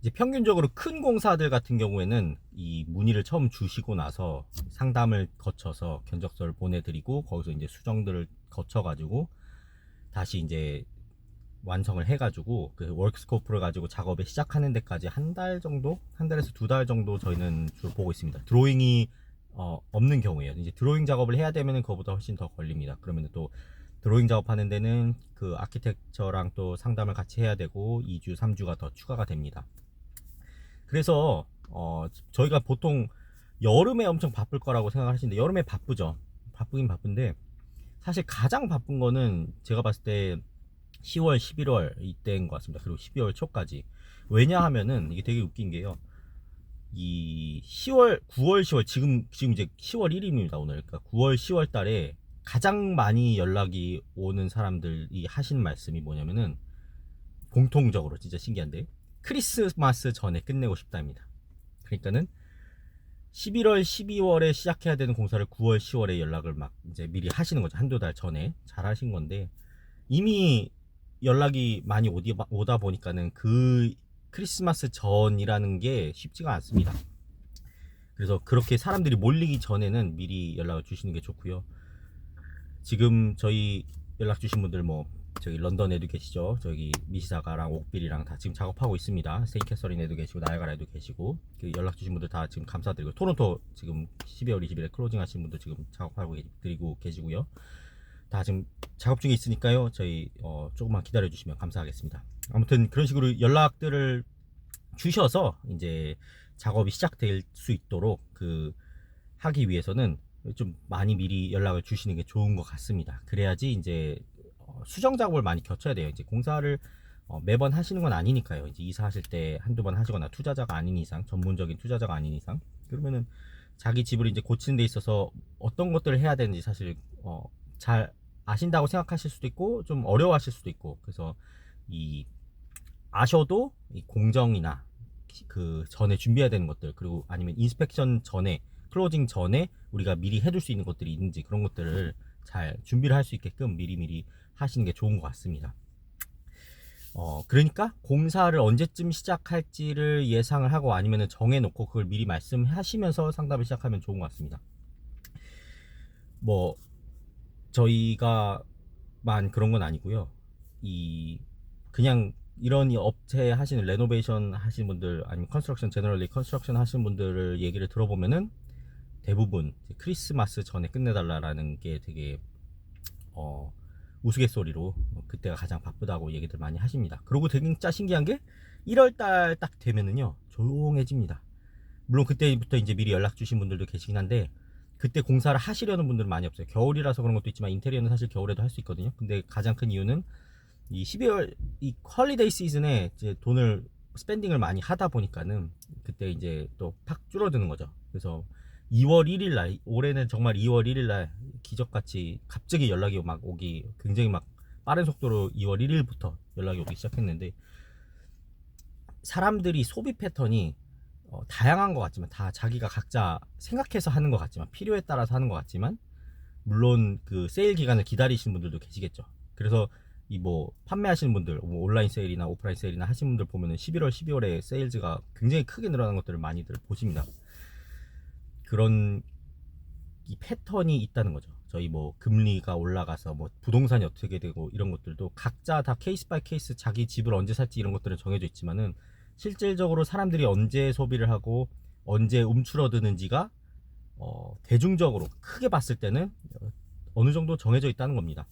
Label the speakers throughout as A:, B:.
A: 이제 평균적으로 큰 공사들 같은 경우에는 이 문의를 처음 주시고 나서 상담을 거쳐서 견적서를 보내드리고 거기서 이제 수정들을 거쳐가지고 다시 이제 완성을 해가지고 그 워크스코프를 가지고 작업을 시작하는 데까지 한 달 정도, 한 달에서 두 달 정도 저희는 주로 보고 있습니다. 드로잉이 어, 없는 경우에요. 이제 드로잉 작업을 해야 되면은 그거보다 훨씬 더 걸립니다. 그러면 또 드로잉 작업하는 데는 그 아키텍처랑 또 상담을 같이 해야 되고 2주, 3주가 더 추가가 됩니다. 그래서 어, 저희가 보통 여름에 엄청 바쁠 거라고 생각하시는데 여름에 바쁘죠. 바쁘긴 바쁜데 사실 가장 바쁜 거는 제가 봤을 때 10월, 11월 이때인 것 같습니다. 그리고 12월 초까지. 왜냐하면은 이게 되게 웃긴 게요. 이 10월, 9월, 10월 지금 지금 이제 10월 1일입니다 오늘. 그러니까 9월, 10월 달에 가장 많이 연락이 오는 사람들이 하시는 말씀이 뭐냐면은 공통적으로 진짜 신기한데 크리스마스 전에 끝내고 싶다입니다. 그러니까는 11월, 12월에 시작해야 되는 공사를 9월, 10월에 연락을 막 이제 미리 하시는 거죠. 한두 달 전에 잘 하신 건데 이미 연락이 많이 오디, 오다 보니까는 그 크리스마스 전이라는 게 쉽지가 않습니다. 그래서 그렇게 사람들이 몰리기 전에는 미리 연락을 주시는 게 좋고요. 지금 저희 연락 주신 분들 뭐 저기 런던에도 계시죠. 저기 미시사가랑 옥빌이랑 다 지금 작업하고 있습니다. 세이캐서린에도 계시고 나야가라에도 계시고 그 연락 주신 분들 다 지금 감사드리고 토론토 지금 12월 20일에 클로징 하신 분들 지금 작업하고 계- 드리고 계시고요. 다 지금 작업 중에 있으니까요. 저희 어, 조금만 기다려 주시면 감사하겠습니다. 아무튼 그런 식으로 연락들을 주셔서 이제 작업이 시작될 수 있도록 그 하기 위해서는 좀 많이 미리 연락을 주시는 게 좋은 것 같습니다. 그래야지 이제 어, 수정 작업을 많이 겹쳐야 돼요. 이제 공사를 어, 매번 하시는 건 아니니까요. 이제 이사하실 때 한두 번 하시거나 투자자가 아닌 이상, 전문적인 투자자가 아닌 이상, 그러면은 자기 집을 이제 고치는 데 있어서 어떤 것들을 해야 되는지 사실 어, 잘 아신다고 생각하실 수도 있고 좀 어려워하실 수도 있고 그래서 이 아셔도 이 공정이나 그 전에 준비해야 되는 것들 그리고 아니면 인스펙션 전에 클로징 전에 우리가 미리 해둘 수 있는 것들이 있는지 그런 것들을 잘 준비를 할 수 있게끔 미리미리 하시는 게 좋은 것 같습니다. 어, 그러니까 공사를 언제쯤 시작할지를 예상을 하고 아니면 정해놓고 그걸 미리 말씀하시면서 상담을 시작하면 좋은 것 같습니다. 뭐, 저희가만 그런 건 아니고요. 이, 그냥 이런 이 업체 하시는 레노베이션 하시는 분들 아니면 컨스트럭션 제너럴리 컨스트럭션 하시는 분들을 얘기를 들어보면은 대부분 크리스마스 전에 끝내달라라는 게 되게 어 우스갯소리로 어, 그때가 가장 바쁘다고 얘기들 많이 하십니다. 그리고 되게 진짜 신기한 게 1월달 딱 되면은요 조용해집니다. 물론 그때부터 이제 미리 연락 주신 분들도 계시긴 한데 그때 공사를 하시려는 분들은 많이 없어요. 겨울이라서 그런 것도 있지만 인테리어는 사실 겨울에도 할 수 있거든요. 근데 가장 큰 이유는 이 12월 이 헐리데이 시즌에 이제 돈을 스pen딩을 많이 하다 보니까는 그때 이제 또 팍 줄어드는 거죠. 그래서 2월 1일 날 올해는 정말 2월 1일 날 기적같이 갑자기 연락이 막 오기 굉장히 막 빠른 속도로 2월 1일부터 연락이 오기 시작했는데 사람들이 소비 패턴이 어, 다양한 것 같지만 다 자기가 각자 생각해서 하는 것 같지만 필요에 따라서 하는 것 같지만 물론 그 세일 기간을 기다리시는 분들도 계시겠죠. 그래서 이 뭐 판매하시는 분들 뭐 온라인 세일이나 오프라인 세일이나 하시는 분들 보면은 11월 12월에 세일즈가 굉장히 크게 늘어난 것들을 많이들 보십니다. 그런 이 패턴이 있다는 거죠. 저희 뭐 금리가 올라가서 뭐 부동산이 어떻게 되고 이런 것들도 각자 다 케이스 바이 케이스 자기 집을 언제 살지 이런 것들은 정해져 있지만은 실질적으로 사람들이 언제 소비를 하고 언제 움츠러드는지가 어, 대중적으로 크게 봤을 때는 어느 정도 정해져 있다는 겁니다.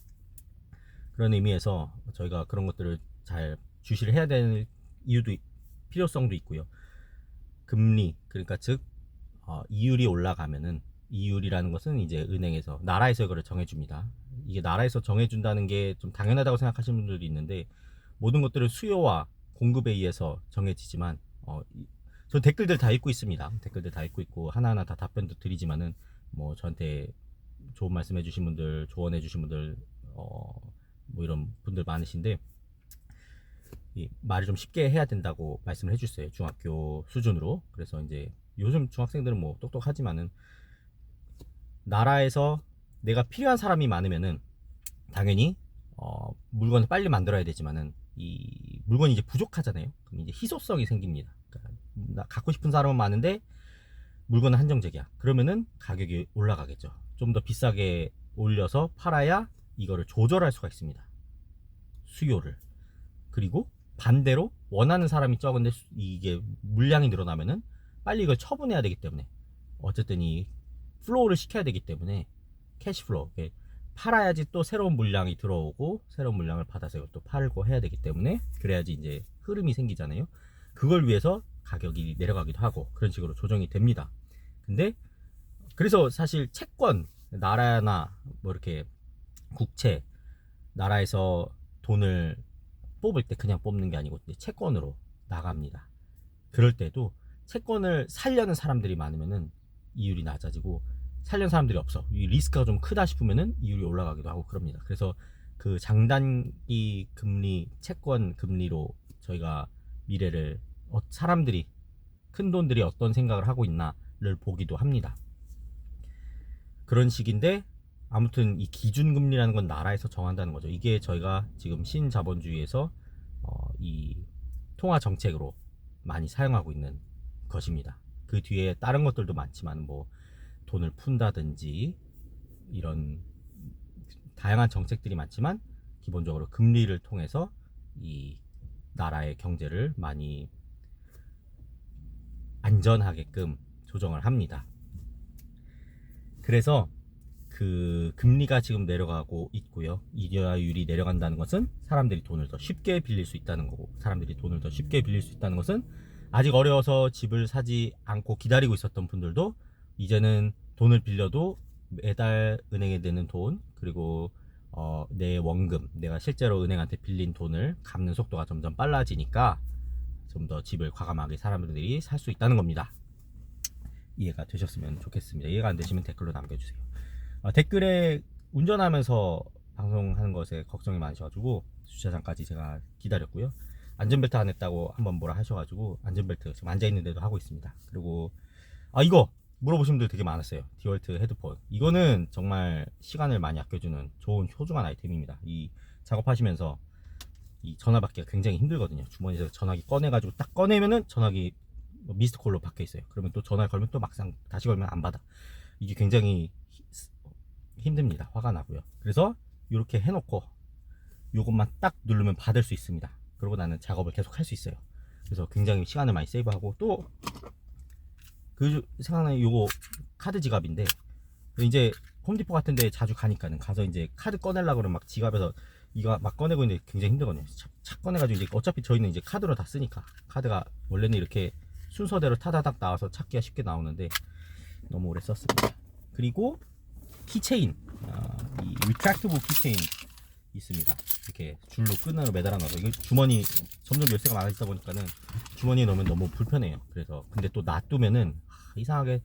A: 그런 의미에서 저희가 그런 것들을 잘 주시를 해야 되는 이유도 있- 필요성도 있고요. 금리 그러니까 즉 어, 이율이 올라가면은 이율이라는 것은 이제 은행에서 나라에서 그걸 정해줍니다. 이게 나라에서 정해준다는 게 좀 당연하다고 생각하시는 분들이 있는데 모든 것들은 수요와 공급에 의해서 정해지지만 어, 이- 저 댓글들 다 읽고 있습니다. 댓글들 다 읽고 있고 하나하나 다 답변도 드리지만은 뭐 저한테 좋은 말씀해 주신 분들, 조언해 주신 분들 어, 뭐 이런 분들 많으신데 이 말을 좀 쉽게 해야 된다고 말씀을 해주셨어요. 중학교 수준으로. 그래서 이제 요즘 중학생들은 뭐 똑똑하지만은 나라에서 내가 필요한 사람이 많으면은 당연히 어, 물건을 빨리 만들어야 되지만은 이 물건이 이제 부족하잖아요. 그럼 이제 희소성이 생깁니다. 나 갖고 싶은 사람은 많은데 물건은 한정적이야. 그러면은 가격이 올라가겠죠. 좀 더 비싸게 올려서 팔아야 이거를 조절할 수가 있습니다. 수요를. 그리고 반대로 원하는 사람이 적은데 수- 이게 물량이 늘어나면은 빨리 이걸 처분해야 되기 때문에 어쨌든 이 플로우를 시켜야 되기 때문에 캐시플로우 예, 팔아야지 또 새로운 물량이 들어오고 새로운 물량을 받아서 이걸 또 팔고 해야 되기 때문에 그래야지 이제 흐름이 생기잖아요. 그걸 위해서 가격이 내려가기도 하고 그런 식으로 조정이 됩니다. 근데 그래서 사실 채권 나라나 뭐 이렇게 국채 나라에서 돈을 뽑을 때 그냥 뽑는 게 아니고 채권으로 나갑니다. 그럴 때도 채권을 살려는 사람들이 많으면은 이율이 낮아지고 살려는 사람들이 없어. 이 리스크가 좀 크다 싶으면은 이율이 올라가기도 하고 그럽니다. 그래서 그 장단기 금리, 채권 금리로 저희가 미래를 어, 사람들이 큰 돈들이 어떤 생각을 하고 있나를 보기도 합니다. 그런 식인데 아무튼 이 기준금리라는 건 나라에서 정한다는 거죠. 이게 저희가 지금 신자본주의에서 어, 이 통화 정책으로 많이 사용하고 있는 것입니다. 그 뒤에 다른 것들도 많지만 뭐 돈을 푼다든지 이런 다양한 정책들이 많지만 기본적으로 금리를 통해서 이 나라의 경제를 많이 안전하게끔 조정을 합니다. 그래서 그 금리가 지금 내려가고 있고요. 이자율이 내려간다는 것은 사람들이 돈을 더 쉽게 빌릴 수 있다는 거고, 사람들이 돈을 더 쉽게 빌릴 수 있다는 것은 아직 어려워서 집을 사지 않고 기다리고 있었던 분들도 이제는 돈을 빌려도 매달 은행에 내는 돈 그리고 어, 내 원금 내가 실제로 은행한테 빌린 돈을 갚는 속도가 점점 빨라지니까 좀 더 집을 과감하게 사람들이 살 수 있다는 겁니다. 이해가 되셨으면 좋겠습니다. 이해가 안 되시면 댓글로 남겨주세요. 어, 댓글에 운전하면서 방송하는 것에 걱정이 많으셔가지고 주차장까지 제가 기다렸고요. 안전벨트 안 했다고 한번 뭐라 하셔가지고 안전벨트 지금 앉아 있는데도 하고 있습니다. 그리고 아 이거 물어보신 분들 되게 많았어요. 디월트 헤드폰. 이거는 정말 시간을 많이 아껴주는 좋은 소중한 아이템입니다. 이 작업하시면서 이 전화 받기가 굉장히 힘들거든요. 주머니에서 전화기 꺼내가지고 딱 꺼내면은 전화기 뭐 미스드콜로 박혀 있어요. 그러면 또 전화 걸면 또 막상 다시 걸면 안 받아. 이게 굉장히 히- 힘듭니다. 화가 나고요. 그래서 이렇게 해놓고 이것만 딱 누르면 받을 수 있습니다. 그리고 나는 작업을 계속 할 수 있어요. 그래서 굉장히 시간을 많이 세이브하고 또 그 생각나는 요거 카드 지갑인데 이제 홈디포 같은 데 자주 가니까는 가서 이제 카드 꺼내려고 그러면 막 지갑에서 이거 막 꺼내고 있는데 굉장히 힘들거든요. 착, 착 꺼내가지고 이제 어차피 저희는 이제 카드로 다 쓰니까 카드가 원래는 이렇게 순서대로 타다닥 나와서 찾기가 쉽게 나오는데 너무 오래 썼습니다. 그리고 키체인, 아, 이 리트랙트블 키체인 있습니다. 이렇게 줄로 끈으로 매달아 놔서 이거 주머니 점점 열쇠가 많아지다 보니까는 주머니에 넣으면 너무 불편해요. 그래서 근데 또 놔두면은 하, 이상하게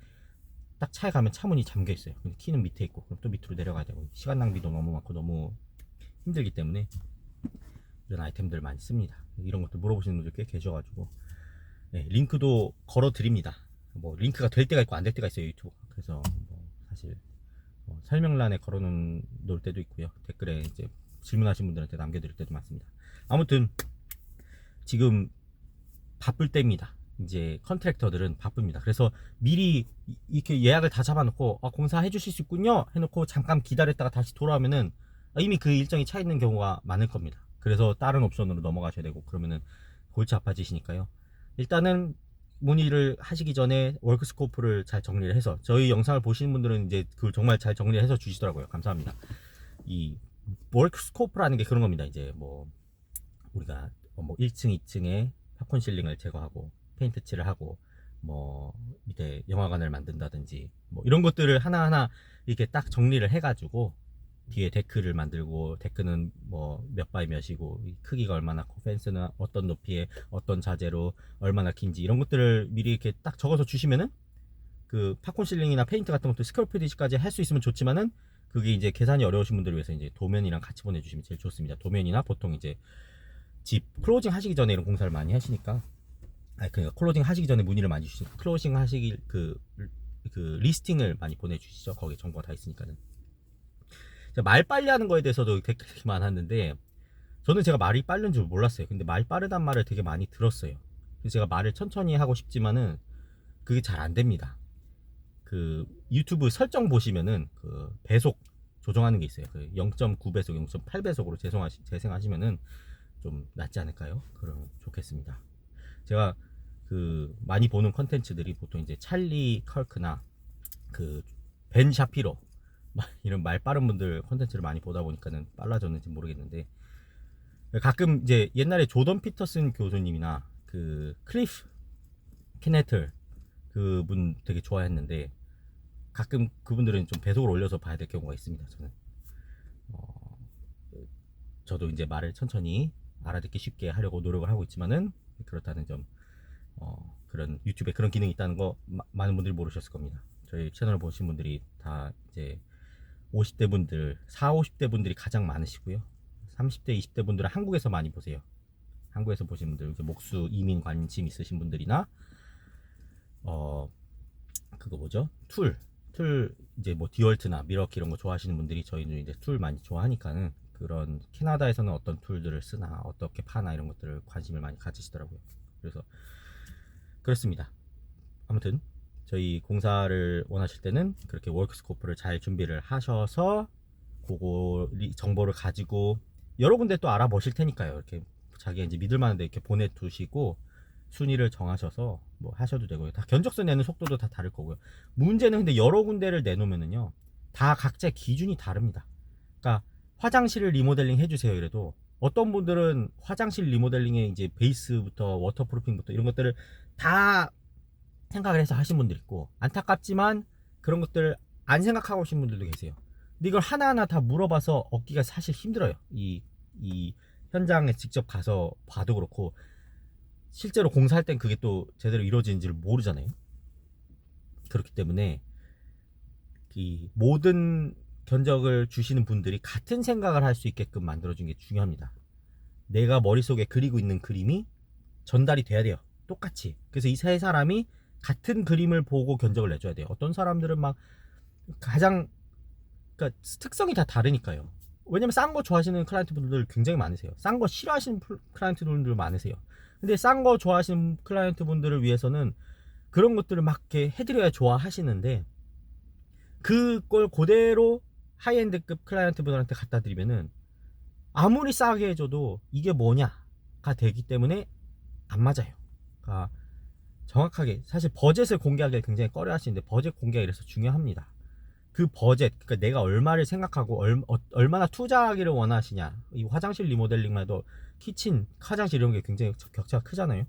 A: 딱 차에 가면 차문이 잠겨 있어요. 근데 키는 밑에 있고 그럼 또 밑으로 내려가야 되고 시간 낭비도 너무 많고 너무 힘들기 때문에 이런 아이템들 많이 씁니다. 이런 것들 물어보시는 분들 꽤 계셔가지고 네, 링크도 걸어 드립니다. 뭐 링크가 될 때가 있고 안 될 때가 있어요 유튜브. 그래서 뭐 사실 뭐 설명란에 걸어 놓을 때도 있고요. 댓글에 이제 질문하신 분들한테 남겨드릴 때도 많습니다. 아무튼 지금 바쁠 때입니다. 이제 컨트랙터들은 바쁩니다. 그래서 미리 이- 이렇게 예약을 다 잡아놓고 아, 공사 해 주실 수 있군요 해놓고 잠깐 기다렸다가 다시 돌아오면은 이미 그 일정이 차 있는 경우가 많을 겁니다. 그래서 다른 옵션으로 넘어가셔야 되고 그러면은 골치 아파지시니까요. 일단은 문의를 하시기 전에 워크 스코프를 잘 정리를 해서 저희 영상을 보시는 분들은 이제 그걸 정말 잘 정리를 해서 주시더라고요. 감사합니다. 이 워크 스코프라는 게 그런 겁니다. 이제 뭐 우리가 뭐 1층, 2층에 팝콘 실링을 제거하고 페인트 칠을 하고 뭐 밑에 영화관을 만든다든지 뭐 이런 것들을 하나하나 이렇게 딱 정리를 해가지고 뒤에 데크를 만들고 데크는 뭐 몇 바이 몇이고 이 크기가 얼마나 고 펜스는 어떤 높이에 어떤 자재로 얼마나 긴지 이런 것들을 미리 이렇게 딱 적어서 주시면은 그 팝콘 실링이나 페인트 같은 것도 스컬피디까지 할 수 있으면 좋지만은 그게 이제 계산이 어려우신 분들을 위해서 이제 도면이랑 같이 보내주시면 제일 좋습니다. 도면이나 보통 이제 집 클로징 하시기 전에 이런 공사를 많이 하시니까 아니 그러니까 클로징 하시기 전에 문의를 많이 주시고 클로징 하시기 그, 그 리스팅을 많이 보내주시죠. 거기에 정보가 다 있으니까는. 말 빨리 하는 거에 대해서도 댓글이 많았는데 저는 제가 말이 빠른 줄 몰랐어요. 근데 말 빠르단 말을 되게 많이 들었어요. 그래서 제가 말을 천천히 하고 싶지만은 그게 잘 안 됩니다. 그 유튜브 설정 보시면은 그 배속 조정하는 게 있어요. 그 0.9배속, 0.8배속으로 재생하시, 재생하시면은 좀 낫지 않을까요? 그럼 좋겠습니다. 제가 그 많이 보는 컨텐츠들이 보통 이제 찰리 컬크나 그 벤 샤피로 막 이런 말 빠른 분들 컨텐츠를 많이 보다 보니까는 빨라졌는지 모르겠는데 가끔 이제 옛날에 조던 피터슨 교수님이나 그 클리프 케네틀 그분 되게 좋아했는데 가끔 그분들은 좀 배속을 올려서 봐야 될 경우가 있습니다. 저는 어, 저도 이제 말을 천천히 알아듣기 쉽게 하려고 노력을 하고 있지만은 그렇다는 점 어, 그런 유튜브에 그런 기능이 있다는 거 마- 많은 분들이 모르셨을 겁니다. 저희 채널을 보신 분들이 다 이제 50대 분들, 4, 50대 분들이 가장 많으시고요. 30대, 20대 분들은 한국에서 많이 보세요. 한국에서 보신 분들, 목수 이민 관심 있으신 분들이나 어 그거 뭐죠? 툴, 툴 이제 뭐 디월트나 미러키 이런 거 좋아하시는 분들이 저희는 이제 툴 많이 좋아하니까는 그런 캐나다에서는 어떤 툴들을 쓰나 어떻게 파나 이런 것들을 관심을 많이 가지시더라고요. 그래서 그렇습니다. 아무튼 저희 공사를 원하실 때는 그렇게 워크스코프를 잘 준비를 하셔서 그거 리- 정보를 가지고 여러 군데 또 알아보실 테니까요. 이렇게 자기 이제 믿을 만한 데 이렇게 보내두시고 순위를 정하셔서 뭐 하셔도 되고요. 다 견적서 내는 속도도 다 다를 거고요. 문제는 근데 여러 군데를 내놓으면은요. 다 각자의 기준이 다릅니다. 그러니까 화장실을 리모델링 해주세요. 이래도 어떤 분들은 화장실 리모델링에 이제 베이스부터 워터프루핑부터 이런 것들을 다 생각을 해서 하신 분들 있고 안타깝지만 그런 것들 안 생각하고 오신 분들도 계세요. 근데 이걸 하나하나 다 물어봐서 얻기가 사실 힘들어요. 이, 이 현장에 직접 가서 봐도 그렇고 실제로 공사할 땐 그게 또 제대로 이루어지는지를 모르잖아요. 그렇기 때문에 이 모든 견적을 주시는 분들이 같은 생각을 할 수 있게끔 만들어주는 게 중요합니다. 내가 머릿속에 그리고 있는 그림이 전달이 돼야 돼요. 똑같이. 그래서 이 세 사람이 같은 그림을 보고 견적을 내줘야 돼요. 어떤 사람들은 막 가장 그러니까 특성이 다 다르니까요. 왜냐면 싼 거 좋아하시는 클라이언트 분들 굉장히 많으세요. 싼 거 싫어하시는 플- 클라이언트 분들 많으세요. 근데 싼 거 좋아하시는 클라이언트 분들을 위해서는 그런 것들을 막 이렇게 해드려야 좋아하시는데 그걸 그대로 하이엔드급 클라이언트 분들한테 갖다 드리면은 아무리 싸게 해줘도 이게 뭐냐가 되기 때문에 안 맞아요. 그러니까 정확하게 사실 버젯을 공개하기 굉장히 꺼려 하시는데 버젯 공개가 이래서 중요합니다. 그 버젯, 그러니까 내가 얼마를 생각하고 얼, 마나 투자하기를 원하시냐. 이 화장실 리모델링만 해도 키친, 화장실 이런 게 굉장히 격차가 크잖아요.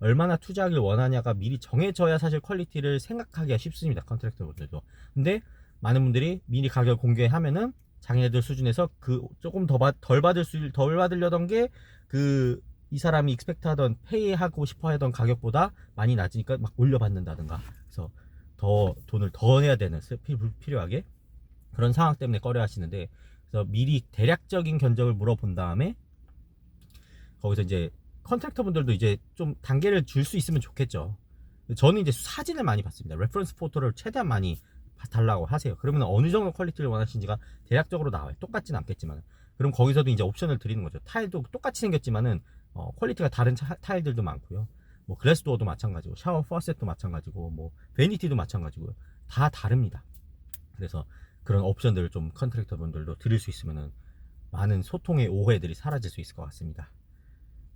A: 얼마나 투자하기를 원하냐가 미리 정해져야 사실 퀄리티를 생각하기가 쉽습니다. 컨트랙터 분들도. 근데 많은 분들이 미리 가격 공개하면은 자기네들 수준에서 그 조금 더 덜 받을 수, 덜 받으려던 게 그 이 사람이 익스펙트 하던 페이하고 싶어 하던 가격보다 많이 낮으니까 막 올려받는다든가. 그래서 더 돈을 더 내야 되는 필요하게 그런 상황 때문에 꺼려 하시는데 그래서 미리 대략적인 견적을 물어본 다음에 거기서 이제 컨트랙터 분들도 이제 좀 단계를 줄 수 있으면 좋겠죠. 저는 이제 사진을 많이 봤습니다. 레퍼런스 포토를 최대한 많이 봐- 달라고 하세요. 그러면 어느 정도 퀄리티를 원하시는지가 대략적으로 나와요. 똑같진 않겠지만. 그럼 거기서도 이제 옵션을 드리는 거죠. 타일도 똑같이 생겼지만은 어, 퀄리티가 다른 차- 타일들도 많고요. 뭐 글래스도어도 마찬가지고 샤워 퍼셋도 마찬가지고 뭐 베니티도 마찬가지고요. 다 다릅니다. 그래서 그런 옵션들을 좀 컨트랙터 분들도 드릴 수 있으면은 많은 소통의 오해들이 사라질 수 있을 것 같습니다.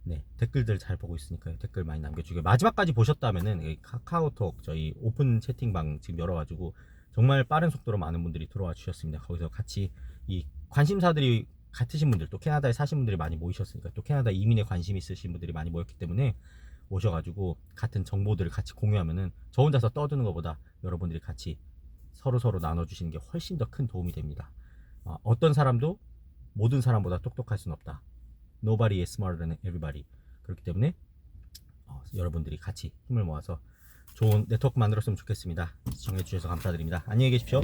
A: 네, 댓글들 잘 보고 있으니까요. 댓글 많이 남겨주고요. 마지막까지 보셨다면은 이 카카오톡 저희 오픈 채팅방 지금 열어가지고 정말 빠른 속도로 많은 분들이 들어와 주셨습니다. 거기서 같이 이 관심사들이 같으신 분들 또 캐나다에 사신 분들이 많이 모이셨으니까 또 캐나다 이민에 관심 있으신 분들이 많이 모였기 때문에 오셔가지고 같은 정보들을 같이 공유하면은 저 혼자서 떠드는 것보다 여러분들이 같이 서로 서로 나눠주시는 게 훨씬 더 큰 도움이 됩니다. 어, 어떤 사람도 모든 사람보다 똑똑할 수는 없다. Nobody is smarter than everybody. 그렇기 때문에 어, 여러분들이 같이 힘을 모아서 좋은 네트워크 만들었으면 좋겠습니다. 시청해주셔서 감사드립니다. 안녕히 계십시오.